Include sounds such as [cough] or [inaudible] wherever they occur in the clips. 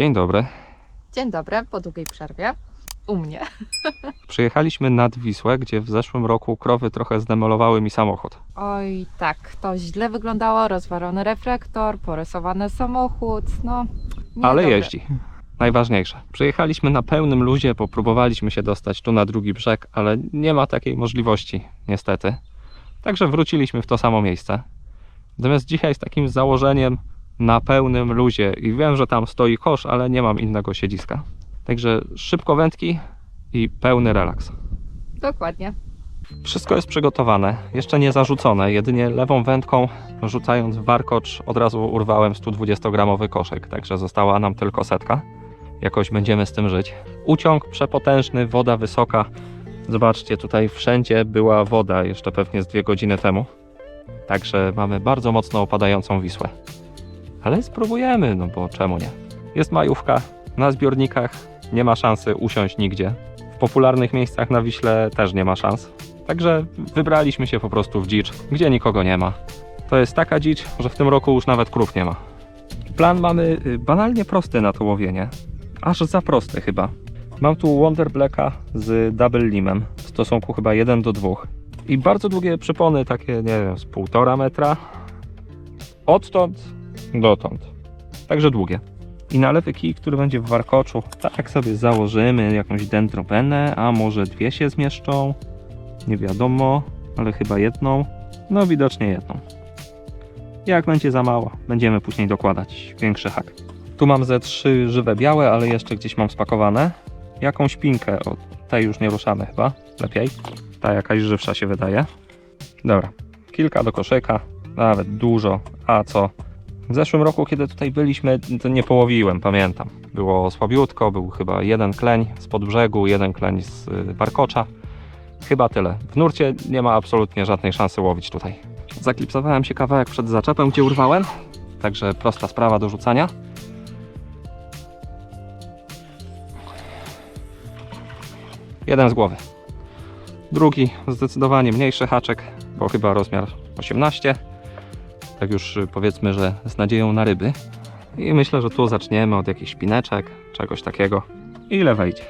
Dzień dobry. Dzień dobry, po długiej przerwie. U mnie. [laughs] Przyjechaliśmy nad Wisłę, gdzie w zeszłym roku krowy trochę zdemolowały mi samochód. Oj, tak, to źle wyglądało, rozwalony reflektor, porysowany samochód, no. Ale jeździ. Najważniejsze. Przyjechaliśmy na pełnym luzie, popróbowaliśmy się dostać tu na drugi brzeg, ale nie ma takiej możliwości, niestety. Także wróciliśmy w to samo miejsce. Natomiast dzisiaj z takim założeniem na pełnym luzie i wiem, że tam stoi kosz, ale nie mam innego siedziska. Także szybko wędki i pełny relaks. Dokładnie. Wszystko jest przygotowane, jeszcze nie zarzucone, jedynie lewą wędką rzucając warkocz od razu urwałem 120-gramowy koszyk, także została nam tylko setka. Jakoś będziemy z tym żyć. Uciąg przepotężny, woda wysoka. Zobaczcie, tutaj wszędzie była woda jeszcze pewnie z dwie godziny temu. Także mamy bardzo mocno opadającą Wisłę. Ale spróbujemy, no bo czemu nie? Jest majówka, na zbiornikach nie ma szansy usiąść nigdzie. W popularnych miejscach na Wiśle też nie ma szans. Także wybraliśmy się po prostu w dzicz, gdzie nikogo nie ma. To jest taka dzicz, że w tym roku już nawet krów nie ma. Plan mamy y, banalnie prosty na to łowienie. Aż za prosty chyba. Mam tu Wonder Blacka z Double Limem w stosunku chyba 1 do 2. I bardzo długie przypony, takie nie wiem, z półtora metra. Odtąd dotąd. Także długie. I na lewy kij, który będzie w warkoczu, tak sobie założymy jakąś dendrobenę, a może dwie się zmieszczą. Nie wiadomo, ale chyba jedną. No widocznie jedną. Jak będzie za mało, będziemy później dokładać większy hak. Tu mam ze trzy żywe białe, ale jeszcze gdzieś mam spakowane. Jakąś pinkę, o tej już nie ruszamy chyba, lepiej. Ta jakaś żywsza się wydaje. Dobra, kilka do koszyka, nawet dużo, a co? W zeszłym roku, kiedy tutaj byliśmy, to nie połowiłem, pamiętam. Było słabiutko, był chyba jeden kleń spod brzegu, jeden kleń z y, warkocza. Chyba tyle. W nurcie nie ma absolutnie żadnej szansy łowić tutaj. Zaklipsowałem się kawałek przed zaczepem, gdzie urwałem. Także prosta sprawa do rzucania. Jeden z głowy. Drugi zdecydowanie mniejszy haczek, bo chyba rozmiar 18. Tak już y, powiedzmy, że z nadzieją na ryby. I myślę, że tu zaczniemy od jakichś pineczek, czegoś takiego. Ile wejdzie?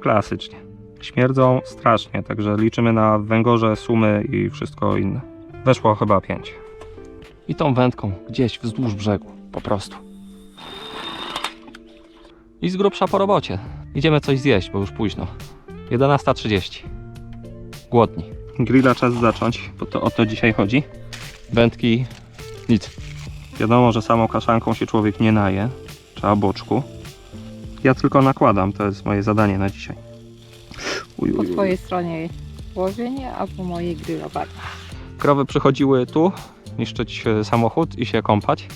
Klasycznie. Śmierdzą strasznie, także liczymy na węgorze, sumy i wszystko inne. Weszło chyba 5. I tą wędką gdzieś wzdłuż brzegu, po prostu. I z grubsza po robocie. Idziemy coś zjeść, bo już późno. 11.30. Głodni. Grilla czas zacząć, bo to o to dzisiaj chodzi. Wędki nic. Wiadomo, że samą kaszanką się człowiek nie naje. Trzeba boczku. Ja tylko nakładam, to jest moje zadanie na dzisiaj. Uj, Po uj, uj. twojej stronie łowienie, a po mojej grillowanie. Krowy przychodziły tu, niszczyć e, samochód i się kąpać.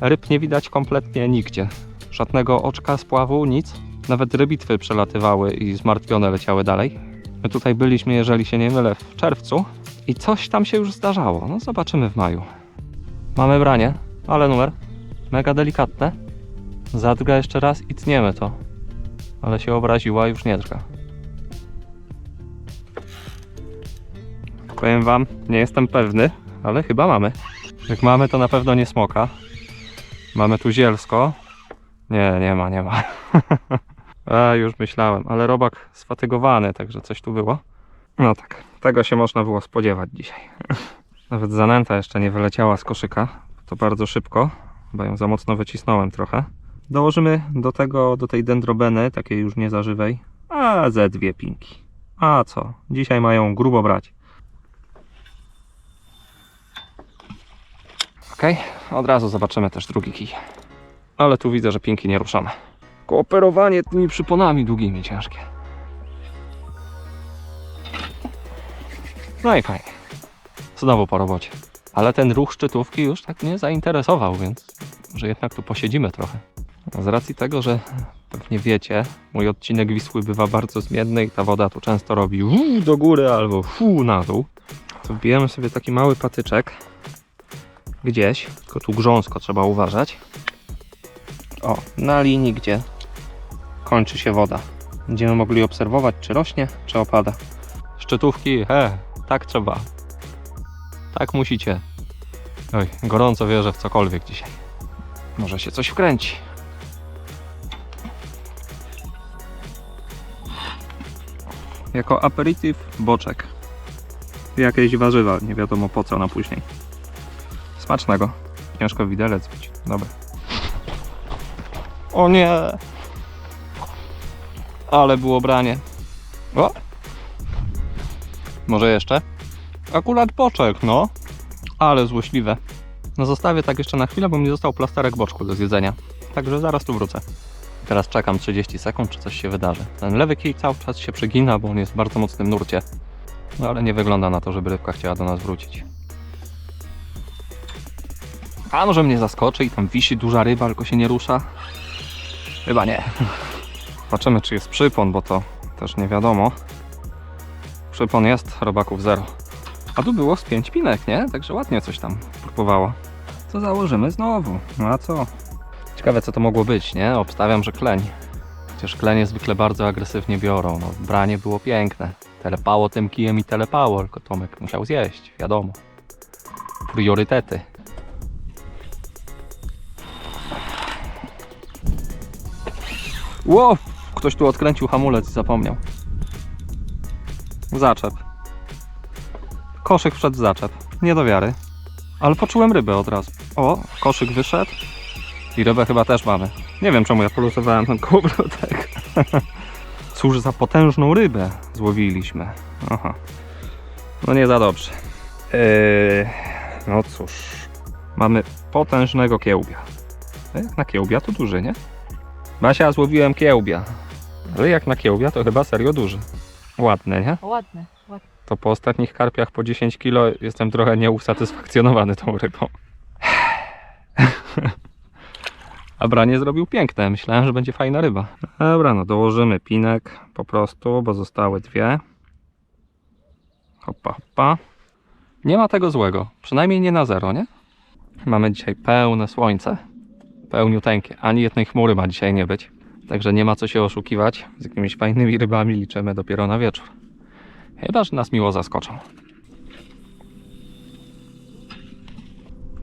Ryb nie widać kompletnie nigdzie. Żadnego oczka, spławu, nic. Nawet rybitwy przelatywały i zmartwione leciały dalej. My tutaj byliśmy, jeżeli się nie mylę, w czerwcu i coś tam się już zdarzało. No zobaczymy w maju. Mamy branie, ale numer. Mega delikatne. Zadrga jeszcze raz i tniemy to. Ale się obraziła, już nie drga. Powiem wam, nie jestem pewny, ale chyba mamy. Jak mamy, to na pewno nie smoka. Mamy tu zielsko. Nie, nie ma, nie ma. [laughs] A, już myślałem, ale robak sfatygowany, także coś tu było. No tak, tego się można było spodziewać dzisiaj. [laughs] Nawet zanęta jeszcze nie wyleciała z koszyka. To bardzo szybko. Chyba ją za mocno wycisnąłem trochę. Dołożymy do tego, do tej dendrobeny, takiej już niezażywej, a ze dwie pinki. A co? Dzisiaj mają grubo brać. Ok, od razu zobaczymy też drugi kij. Ale tu widzę, że pinki nie ruszone. Kooperowanie tymi przyponami długimi ciężkie. No i fajnie. Znowu po robocie. Ale ten ruch szczytówki już tak mnie zainteresował, więc może jednak tu posiedzimy trochę. Z racji tego, że pewnie wiecie, mój odcinek Wisły bywa bardzo zmienny i ta woda tu często robi do góry albo na dół, to wbijemy sobie taki mały patyczek gdzieś, tylko tu grząsko trzeba uważać. O, na linii, gdzie kończy się woda. Będziemy mogli obserwować, czy rośnie, czy opada. Szczytówki, he, tak trzeba. Tak musicie. Oj, gorąco wierzę w cokolwiek dzisiaj. Może się coś wkręci. Jako aperitif boczek. Jakieś warzywa, nie wiadomo po co na później. Smacznego. Ciężko widelec być. Dobra. O nie! Ale było branie. O! Może jeszcze? Akurat boczek, no. Ale złośliwe. No zostawię tak jeszcze na chwilę, bo mi został plasterek boczku do zjedzenia. Także zaraz tu wrócę. Teraz czekam 30 sekund, czy coś się wydarzy. Ten lewy kij cały czas się przegina, bo on jest w bardzo mocnym nurcie. No ale nie wygląda na to, żeby rybka chciała do nas wrócić. A może mnie zaskoczy i tam wisi duża ryba, tylko się nie rusza? Chyba nie. Zobaczymy, czy jest przypon, bo to też nie wiadomo. Przypon jest, robaków zero. A tu było z pięć pinek, nie? Także ładnie coś tam próbowało. Co założymy znowu? No a co? Ciekawe co to mogło być, nie? Obstawiam, że kleń. Chociaż klenie zwykle bardzo agresywnie biorą. No, branie było piękne. Telepało tym kijem i telepało, tylko Tomek musiał zjeść, wiadomo. Priorytety. Ło! Ktoś tu odkręcił hamulec i zapomniał. Zaczep. Koszyk wszedł w zaczep. Nie do wiary. Ale poczułem rybę od razu. O, koszyk wyszedł. I rybę chyba też mamy. Nie wiem czemu ja polosowałem ten kołowrotek. [laughs] Cóż za potężną rybę złowiliśmy. Aha. No nie za dobrze. Eee, no cóż. Mamy potężnego kiełbia. Jak na kiełbia to duży, nie? Basia, złowiłem kiełbia. Ale jak na kiełbia to chyba serio duży. Ładny, nie? Ładny, ładny. To po ostatnich karpiach po 10 kilo jestem trochę nieusatysfakcjonowany tą rybą. [laughs] A branie zrobił piękne. Myślałem, że będzie fajna ryba. Dobra, no dołożymy pinek po prostu, bo zostały dwie. Hopa, hopa. Nie ma tego złego. Przynajmniej nie na zero, nie? Mamy dzisiaj pełne słońce. Pełniuteńkie. Ani jednej chmury ma dzisiaj nie być. Także nie ma co się oszukiwać. Z jakimiś fajnymi rybami liczymy dopiero na wieczór. Chyba, że nas miło zaskoczą.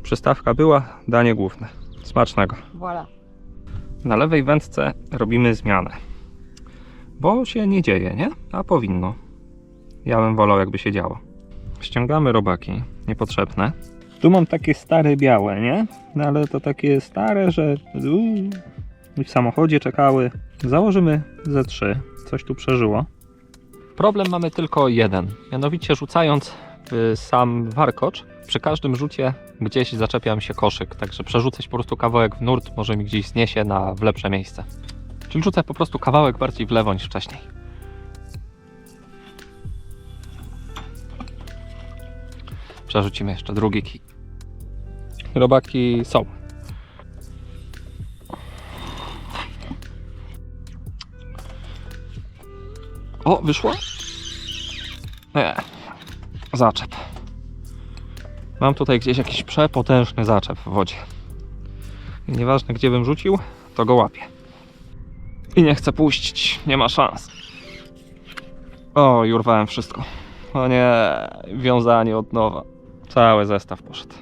Przystawka była, danie główne. Smacznego. Voilà. Na lewej wędce robimy zmianę. Bo się nie dzieje, nie? A powinno. Ja bym wolał, jakby się działo. Ściągamy robaki niepotrzebne. Tu mam takie stare białe, nie? No ale to takie stare, że uuu, w samochodzie czekały. Założymy ze trzy. Coś tu przeżyło. Problem mamy tylko jeden. Mianowicie rzucając y, sam warkocz, przy każdym rzucie gdzieś zaczepia mi się koszyk, także przerzucać po prostu kawałek w nurt może mi gdzieś zniesie na w lepsze miejsce. Czyli rzucę po prostu kawałek bardziej w lewo niż wcześniej. Przerzucimy jeszcze drugi kij. Robaki są. O, wyszło? Nie. Zaczep. Mam tutaj gdzieś jakiś przepotężny zaczep w wodzie. I nieważne gdzie bym rzucił, to go łapię. I nie chcę puścić, nie ma szans. O, i urwałem wszystko. O nie, wiązanie od nowa. Cały zestaw poszedł.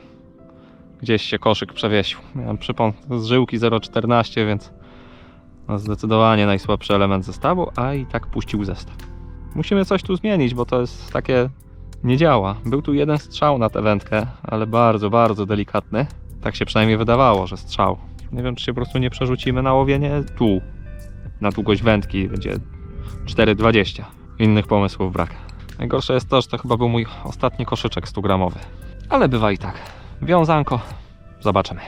Gdzieś się koszyk przewiesił. Miałem przypon z żyłki 0,14, więc no zdecydowanie najsłabszy element zestawu, a i tak puścił zestaw. Musimy coś tu zmienić, bo to jest takie nie działa. Był tu jeden strzał na tę wędkę, ale bardzo, bardzo delikatny. Tak się przynajmniej wydawało, że strzał. Nie wiem, czy się po prostu nie przerzucimy na łowienie tu. Na długość wędki będzie 4,20. Innych pomysłów brak. Najgorsze jest to, że to chyba był mój ostatni koszyczek 100 gramowy. Ale bywa i tak. Wiązanko. Zobaczymy.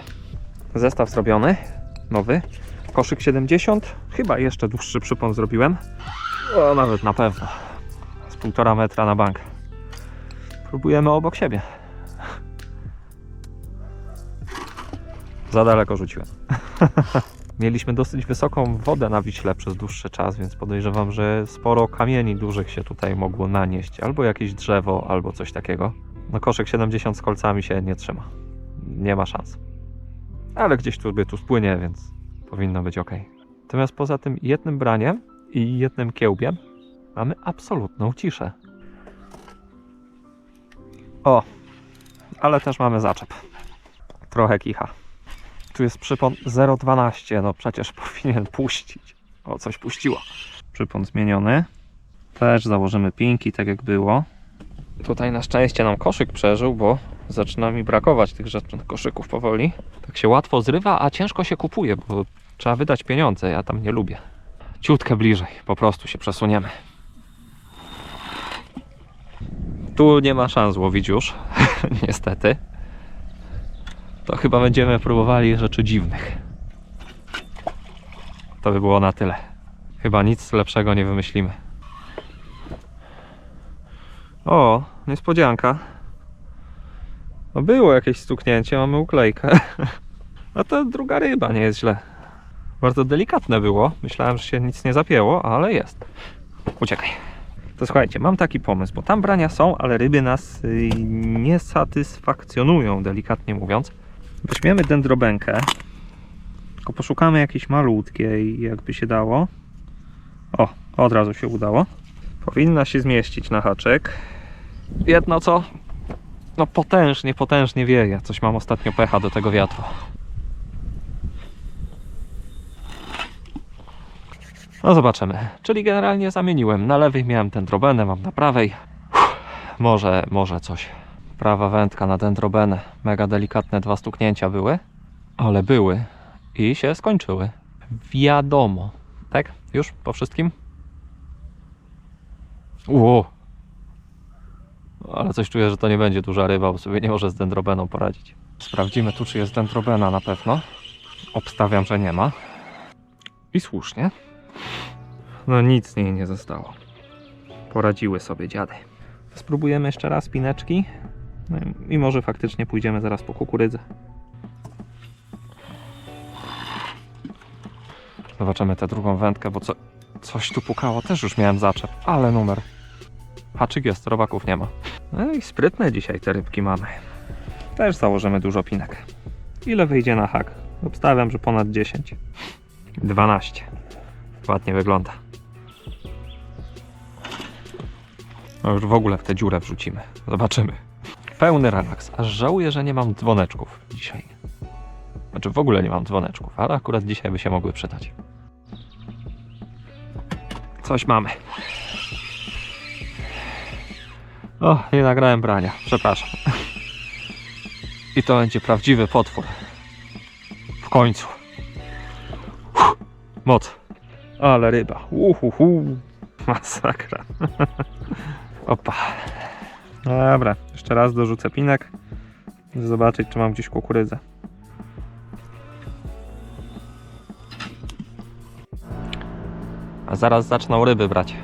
Zestaw zrobiony. Nowy. Koszyk 70. Chyba jeszcze dłuższy przypon zrobiłem. O, nawet na pewno. Z półtora metra na bank. Próbujemy obok siebie. Za daleko rzuciłem. [laughs] Mieliśmy dosyć wysoką wodę na Wiśle przez dłuższy czas, więc podejrzewam, że sporo kamieni dużych się tutaj mogło nanieść. Albo jakieś drzewo, albo coś takiego. No koszyk 70 z kolcami się nie trzyma. Nie ma szans. Ale gdzieś tu by tu spłynie, więc powinno być ok. Natomiast poza tym jednym braniem i jednym kiełbiem mamy absolutną ciszę. O, ale też mamy zaczep. Trochę kicha. Tu jest przypon 0,12, no przecież [laughs] powinien puścić. O, coś puściło. Przypon zmieniony. Też założymy pinki, tak jak było. Tutaj na szczęście nam koszyk przeżył, bo zaczyna mi brakować tych rzecznych koszyków powoli. Tak się łatwo zrywa, a ciężko się kupuje, bo trzeba wydać pieniądze. Ja tam nie lubię. Ciutkę bliżej, po prostu się przesuniemy. Tu nie ma szans łowić już, [laughs] niestety. To chyba będziemy próbowali rzeczy dziwnych. To by było na tyle. Chyba nic lepszego nie wymyślimy. O, niespodzianka. No było jakieś stuknięcie, mamy uklejkę. [laughs] No to druga ryba, nie jest źle. Bardzo delikatne było. Myślałem, że się nic nie zapięło, ale jest. Uciekaj. To słuchajcie, mam taki pomysł, bo tam brania są, ale ryby nas y, nie satysfakcjonują, delikatnie mówiąc. Weźmiemy dendrobenkę, tylko poszukamy jakiejś malutkiej, jakby się dało. O, od razu się udało. Powinna się zmieścić na haczyk. Jedno co? No potężnie, potężnie wieje. Coś mam ostatnio pecha do tego wiatru. No zobaczymy. Czyli generalnie zamieniłem. Na lewej miałem dendrobenę, mam na prawej. Uff, może, może coś. Prawa wędka na dendrobenę. Mega delikatne dwa stuknięcia były. Ale były. I się skończyły. Wiadomo. Tak? Już po wszystkim? Ło. Ale coś czuję, że to nie będzie duża ryba, bo sobie nie może z dendrobeną poradzić. Sprawdzimy tu, czy jest dendrobena na pewno. Obstawiam, że nie ma. I słusznie. No nic z niej nie zostało. Poradziły sobie dziady. Spróbujemy jeszcze raz pineczki. No i może faktycznie pójdziemy zaraz po kukurydzę. Zobaczymy tę drugą wędkę, bo co, coś tu pukało. Też już miałem zaczep, ale numer. Haczyk jest, robaków nie ma. No i sprytne dzisiaj te rybki mamy. Też założymy dużo pinek. Ile wyjdzie na hak? Obstawiam, że ponad 10. 12. Ładnie wygląda. No już w ogóle w tę dziurę wrzucimy. Zobaczymy. Pełny relaks. Aż żałuję, że nie mam dzwoneczków dzisiaj. Znaczy w ogóle nie mam dzwoneczków, ale akurat dzisiaj by się mogły przydać. Coś mamy. O, nie nagrałem brania. Przepraszam. I to będzie prawdziwy potwór. W końcu. Uff, moc. Ale ryba. Uhuhu. Masakra. [laughs] Opa. Dobra, jeszcze raz dorzucę pinek. Zobaczyć, czy mam gdzieś kukurydzę. A zaraz zaczną ryby brać.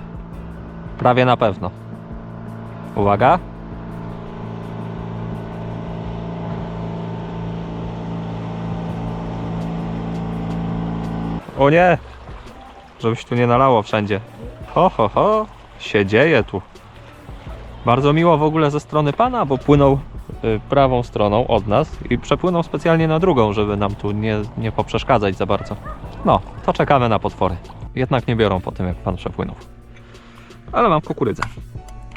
Prawie na pewno. Uwaga. O nie! Żebyś tu nie nalało wszędzie. Ho, ho, ho. Się dzieje tu. Bardzo miło w ogóle ze strony pana, bo płynął y, prawą stroną od nas i przepłynął specjalnie na drugą, żeby nam tu nie, nie poprzeszkadzać za bardzo. No, to czekamy na potwory. Jednak nie biorą po tym, jak pan przepłynął. Ale mam kukurydzę.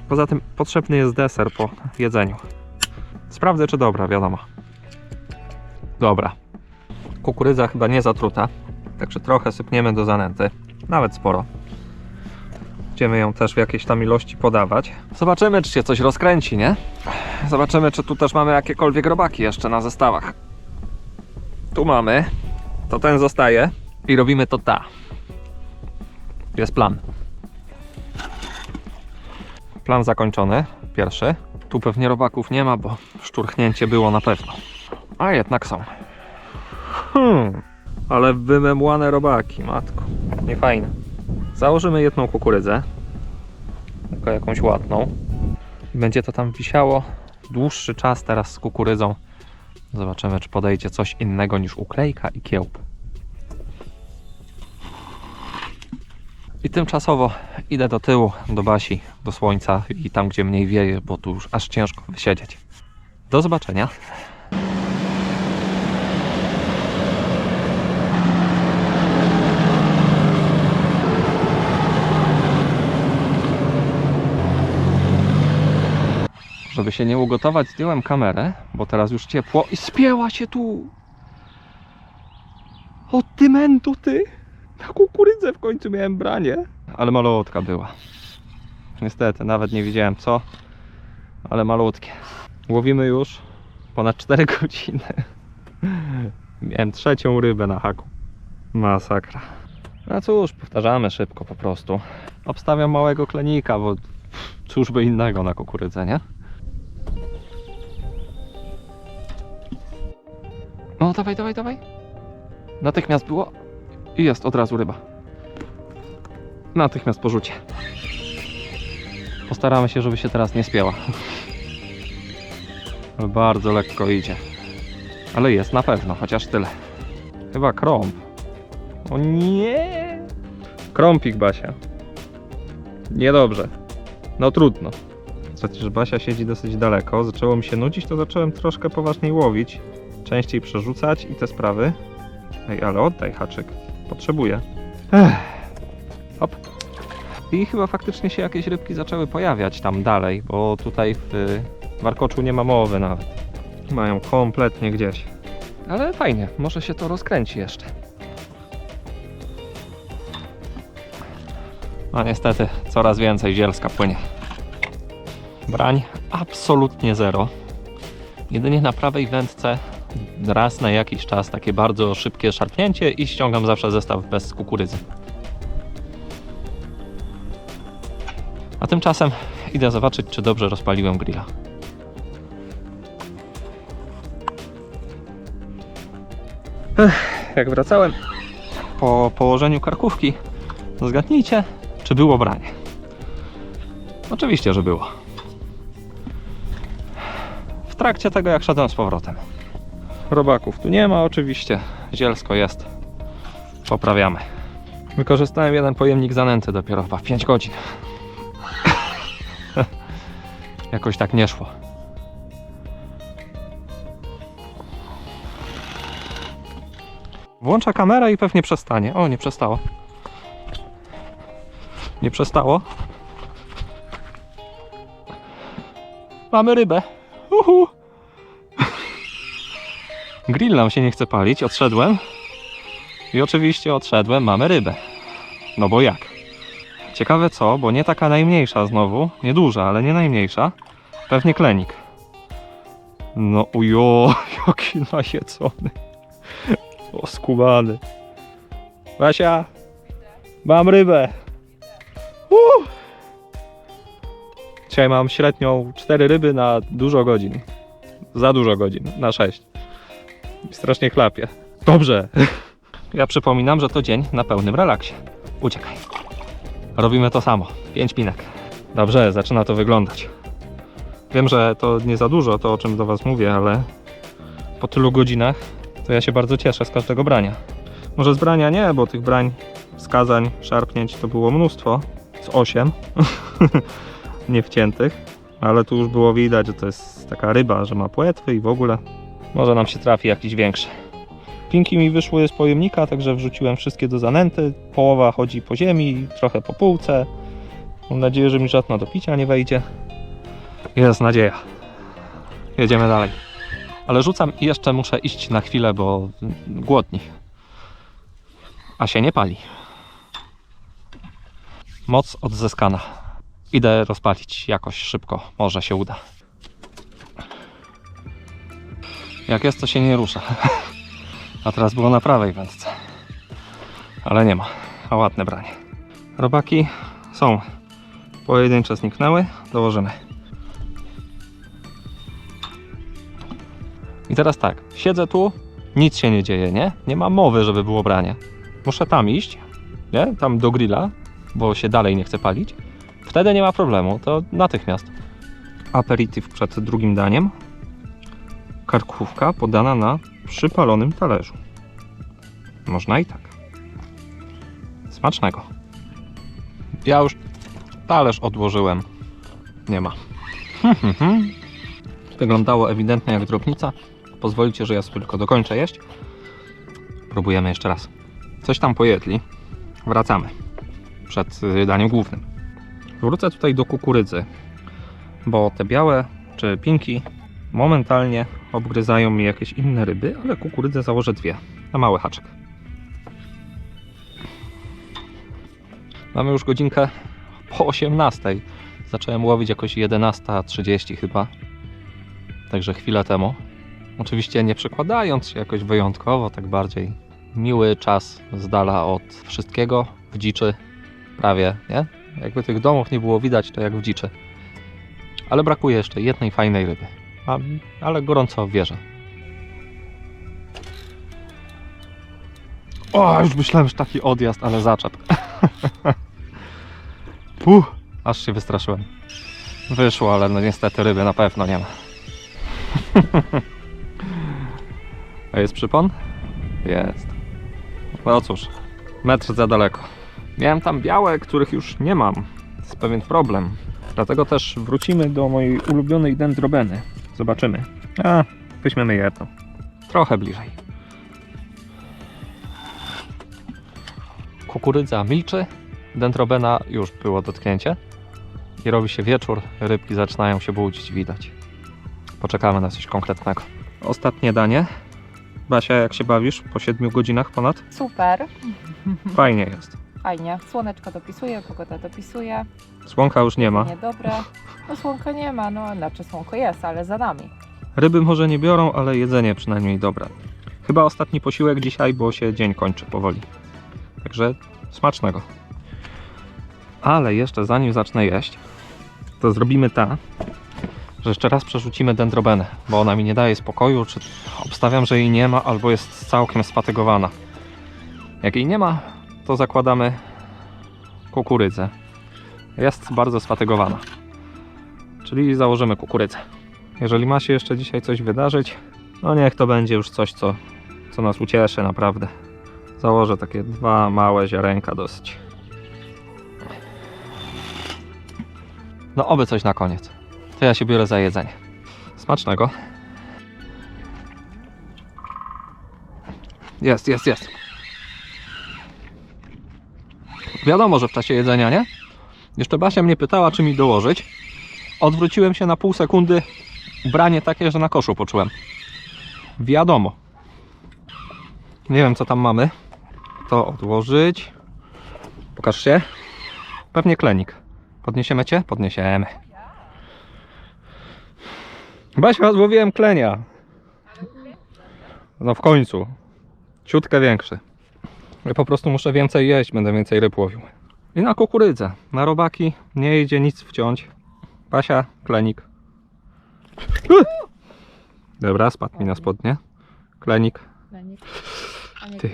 Poza tym potrzebny jest deser po jedzeniu. Sprawdzę, czy dobra, wiadomo. Dobra. Kukurydza chyba nie zatruta, także trochę sypniemy do zanęty. Nawet sporo. Będziemy ją też w jakiejś tam ilości podawać. Zobaczymy, czy się coś rozkręci, nie? Zobaczymy, czy tu też mamy jakiekolwiek robaki jeszcze na zestawach. Tu mamy. To ten zostaje. I robimy to ta. Jest plan. Plan zakończony. Pierwszy. Tu pewnie robaków nie ma, bo szturchnięcie było na pewno. A jednak są. Hmm. Ale wymemłane robaki, matko. Nie fajne. Założymy jedną kukurydzę. Tylko jakąś ładną. I Będzie to tam wisiało dłuższy czas teraz z kukurydzą. Zobaczymy, czy podejdzie coś innego niż uklejka i kiełb. I tymczasowo idę do tyłu, do Basi, do słońca i tam, gdzie mniej wieje, bo tu już aż ciężko wysiedzieć. Do zobaczenia. Żeby się nie ugotować, zdjąłem kamerę, bo teraz już ciepło i spięła się tu. O ty mento, ty! Na kukurydzę w końcu miałem branie. Ale malutka była. Niestety, nawet nie widziałem co, ale malutkie. Łowimy już ponad 4 [laughs] godziny. Miałem trzecią rybę na haku. Masakra. No cóż, powtarzamy szybko po prostu. Obstawiam małego klenika, bo cóż by innego na kukurydzę, nie? No dawaj, dawaj, dawaj. Natychmiast było i jest od razu ryba. Natychmiast porzucie. Postaramy się, żeby się teraz nie spięła. Bardzo lekko idzie. Ale jest na pewno, chociaż tyle. Chyba krąb. O nie! Krąpik Basia. Niedobrze. No trudno. Przecież Basia siedzi dosyć daleko. Zaczęło mi się nudzić, to zacząłem troszkę poważniej łowić. Częściej przerzucać i te sprawy. Ej, ale oddaj haczyk. Potrzebuję. Ech. Hop. I chyba faktycznie się jakieś rybki zaczęły pojawiać tam dalej, bo tutaj w warkoczu nie ma mowy nawet. Mają kompletnie gdzieś. Ale fajnie, może się to rozkręci jeszcze. No niestety, coraz więcej zielska płynie. Brań absolutnie zero. Jedynie na prawej wędce raz na jakiś czas takie bardzo szybkie szarpnięcie i ściągam zawsze zestaw bez kukurydzy. A tymczasem idę zobaczyć, czy dobrze rozpaliłem grilla. Ech, jak wracałem po położeniu karkówki, zgadnijcie, czy było branie. Oczywiście, że było. Trakcie tego, jak szedłem z powrotem. Robaków tu nie ma, oczywiście. Zielsko jest. Poprawiamy. Wykorzystałem jeden pojemnik zanęty dopiero chyba w 5 godzin. [laughs] Jakoś tak nie szło. Włącza kamerę i pewnie przestanie. O, nie przestało. Nie przestało. Mamy rybę. Uhu. Grill nam się nie chce palić. Odszedłem. I oczywiście odszedłem. Mamy rybę. No bo jak? Ciekawe co, bo nie taka najmniejsza znowu. Nieduża, ale nie najmniejsza. Pewnie klenik. No ujo, [laughs] jaki najedzony. O, skubany. Basia, mam rybę. Uh. Dzisiaj mam średnią 4 ryby na dużo godzin. Za dużo godzin, na 6. Strasznie chlapie. Dobrze. Ja przypominam, że to dzień na pełnym relaksie. Uciekaj. Robimy to samo. 5 pinek. Dobrze, zaczyna to wyglądać. Wiem, że to nie za dużo, to o czym do Was mówię, ale po tylu godzinach to ja się bardzo cieszę z każdego brania. Może z brania nie, bo tych brań, wskazań, szarpnięć to było mnóstwo. Z 8. [laughs] nie wciętych. Ale tu już było widać, że to jest taka ryba, że ma płetwy i w ogóle. Może nam się trafi jakiś większy. Pinki mi wyszły z pojemnika, także wrzuciłem wszystkie do zanęty. Połowa chodzi po ziemi, trochę po półce. Mam nadzieję, że mi żadna do picia nie wejdzie. Jest nadzieja. Jedziemy dalej. Ale rzucam i jeszcze muszę iść na chwilę, bo głodni. A się nie pali. Moc odzyskana. Idę rozpalić jakoś szybko. Może się uda. Jak jest, to się nie rusza. A teraz było na prawej wędce. Ale nie ma. A ładne branie. Robaki są. Pojedyncze zniknęły. Dołożymy. I teraz tak. Siedzę tu. Nic się nie dzieje, nie? Nie ma mowy, żeby było branie. Muszę tam iść. Nie? Tam do grilla. Bo się dalej nie chce palić. Wtedy nie ma problemu. To natychmiast. Aperitif przed drugim daniem. Karkówka podana na przypalonym talerzu. Można i tak. Smacznego. Ja już talerz odłożyłem. Nie ma. [laughs] Wyglądało ewidentnie jak drobnica. Pozwolicie, że ja sobie tylko dokończę jeść. Próbujemy jeszcze raz. Coś tam pojedli. Wracamy. Przed daniem głównym. Wrócę tutaj do kukurydzy, bo te białe czy pinki momentalnie obgryzają mi jakieś inne ryby, ale kukurydzę założę dwie na mały haczyk. Mamy już godzinkę po 18. Zacząłem łowić jakoś 11.30 chyba. Także chwilę temu. Oczywiście nie przekładając się jakoś wyjątkowo, tak bardziej miły czas z dala od wszystkiego w dziczy. Prawie, nie? Jakby tych domów nie było widać, to jak w dziczy. Ale brakuje jeszcze jednej fajnej ryby. A, ale gorąco wierzę. O, już myślałem, że taki odjazd, ale zaczep. [laughs] Puh, aż się wystraszyłem. Wyszło, ale no niestety ryby na pewno nie ma. [laughs] A jest przypon? Jest. No cóż, metr za daleko. Miałem tam białe, których już nie mam. To jest pewien problem. Dlatego też wrócimy do mojej ulubionej dendrobeny. Zobaczymy. A, weźmiemy jedno. Trochę bliżej. Kukurydza milczy, dendrobena już było dotknięcie. I robi się wieczór, rybki zaczynają się budzić, widać. Poczekamy na coś konkretnego. Ostatnie danie. Basia, jak się bawisz po 7 godzinach ponad? Super, Fajnie jest. Fajnie. Słoneczko dopisuje, pogoda dopisuje. Słonka już nie ma. Niedobre. No słonka nie ma, no znaczy słonko jest, ale za nami. Ryby może nie biorą, ale jedzenie przynajmniej dobre. Chyba ostatni posiłek dzisiaj, bo się dzień kończy powoli. Także smacznego. Ale jeszcze zanim zacznę jeść, to zrobimy tak, że jeszcze raz przerzucimy dendrobenę, bo ona mi nie daje spokoju, czy obstawiam, że jej nie ma, albo jest całkiem sfatygowana. Jak jej nie ma, to zakładamy kukurydzę. Jest bardzo sfatygowana. Czyli założymy kukurydzę. Jeżeli ma się jeszcze dzisiaj coś wydarzyć, no niech to będzie już coś, co, co nas ucieszy naprawdę. Założę takie dwa małe ziarenka dosyć. No oby coś na koniec. To ja się biorę za jedzenie. Smacznego. Jest, jest, jest. Wiadomo, że w czasie jedzenia, nie? Jeszcze Basia mnie pytała, czy mi dołożyć. Odwróciłem się na pół sekundy. Branie takie, że na koszu poczułem. Wiadomo. Nie wiem, co tam mamy. To odłożyć. Pokaż się. Pewnie klenik. Podniesiemy cię? Podniesiemy. Basia, złowiłem klenia. No w końcu. Ciutkę większy. Ja po prostu muszę więcej jeść, będę więcej ryb łowił. I na kukurydzę. Na robaki nie idzie nic wciąć. Basia, klenik. Dobra, spadł mi na spodnie. Klenik. Ty.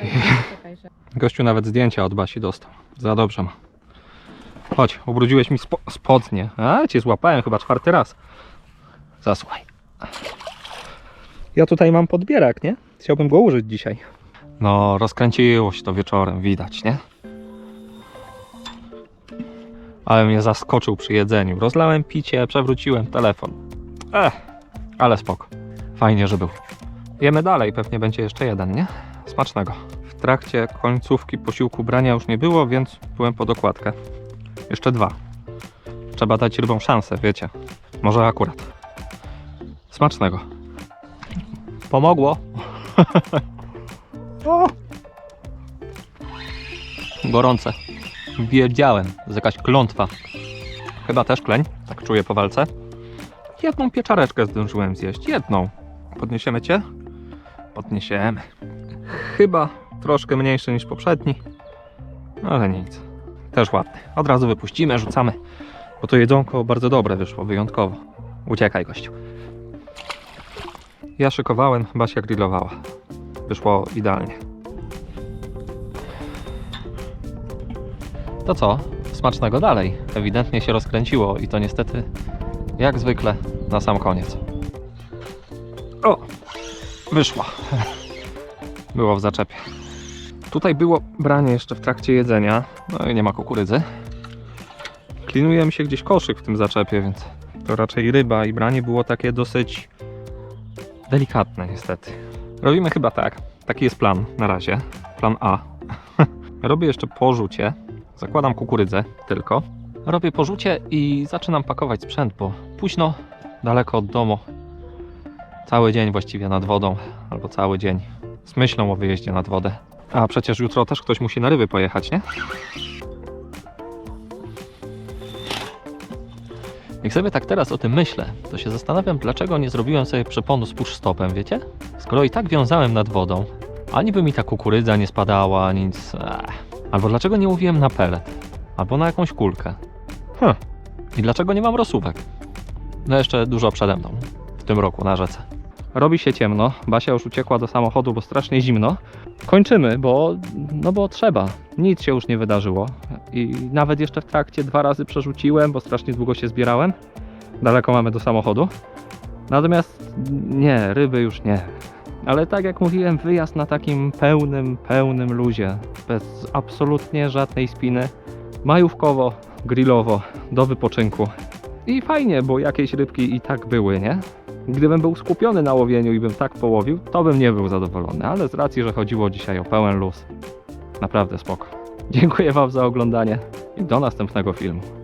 Gościu nawet zdjęcia od Basi dostał. Za dobrze ma. Chodź, ubrudziłeś mi spo spodnie. A, cię złapałem chyba czwarty raz. Zasłuchaj. Ja tutaj mam podbierak, nie? Chciałbym go użyć dzisiaj. No, rozkręciło się to wieczorem, widać, nie? Ale mnie zaskoczył przy jedzeniu. Rozlałem picie, przewróciłem telefon. Ech, ale spoko. Fajnie, że był. Jemy dalej, pewnie będzie jeszcze jeden, nie? Smacznego. W trakcie końcówki posiłku brania już nie było, więc byłem po dokładkę. Jeszcze dwa. Trzeba dać rybom szansę, wiecie. Może akurat. Smacznego. Pomogło. [laughs] O! Gorące. Wiedziałem, jest jakaś klątwa. Chyba też kleń, tak czuję po walce. Jedną pieczareczkę zdążyłem zjeść, jedną. Podniesiemy cię? Podniesiemy. Chyba troszkę mniejszy niż poprzedni, ale nic. Też ładny. Od razu wypuścimy, rzucamy, bo to jedzonko bardzo dobre wyszło, wyjątkowo. Uciekaj, gościu. Ja szykowałem, Basia grillowała. Wyszło idealnie. To co? Smacznego dalej. Ewidentnie się rozkręciło i to niestety, jak zwykle, na sam koniec. O! Wyszło. [laughs] Było w zaczepie. Tutaj było branie jeszcze w trakcie jedzenia. No i nie ma kukurydzy. Klinuje mi się gdzieś koszyk w tym zaczepie, więc to raczej ryba i branie było takie dosyć delikatne niestety. Robimy chyba tak. Taki jest plan na razie. Plan A. [laughs] Robię jeszcze porzucie. Zakładam kukurydzę tylko. Robię porzucie i zaczynam pakować sprzęt, bo późno, daleko od domu. Cały dzień właściwie nad wodą, albo cały dzień z myślą o wyjeździe nad wodę. A przecież jutro też ktoś musi na ryby pojechać, nie? Jak sobie tak teraz o tym myślę, to się zastanawiam, dlaczego nie zrobiłem sobie przeponu z push-stopem, wiecie? Skoro i tak wiązałem nad wodą, ani by mi ta kukurydza nie spadała, nic... Ech. Albo dlaczego nie łowiłem na pelet? Albo na jakąś kulkę? Hm. I dlaczego nie mam rosówek? No jeszcze dużo przede mną w tym roku na rzece. Robi się ciemno, Basia już uciekła do samochodu, bo strasznie zimno. Kończymy, bo no bo trzeba. Nic się już nie wydarzyło. I nawet jeszcze w trakcie dwa razy przerzuciłem, bo strasznie długo się zbierałem. Daleko mamy do samochodu. Natomiast nie, ryby już nie. Ale tak jak mówiłem, wyjazd na takim pełnym, pełnym luzie, bez absolutnie żadnej spiny, majówkowo, grillowo, do wypoczynku. I fajnie, bo jakieś rybki i tak były, nie? Gdybym był skupiony na łowieniu i bym tak połowił, to bym nie był zadowolony, ale z racji, że chodziło dzisiaj o pełen luz, naprawdę spoko. Dziękuję Wam za oglądanie i do następnego filmu.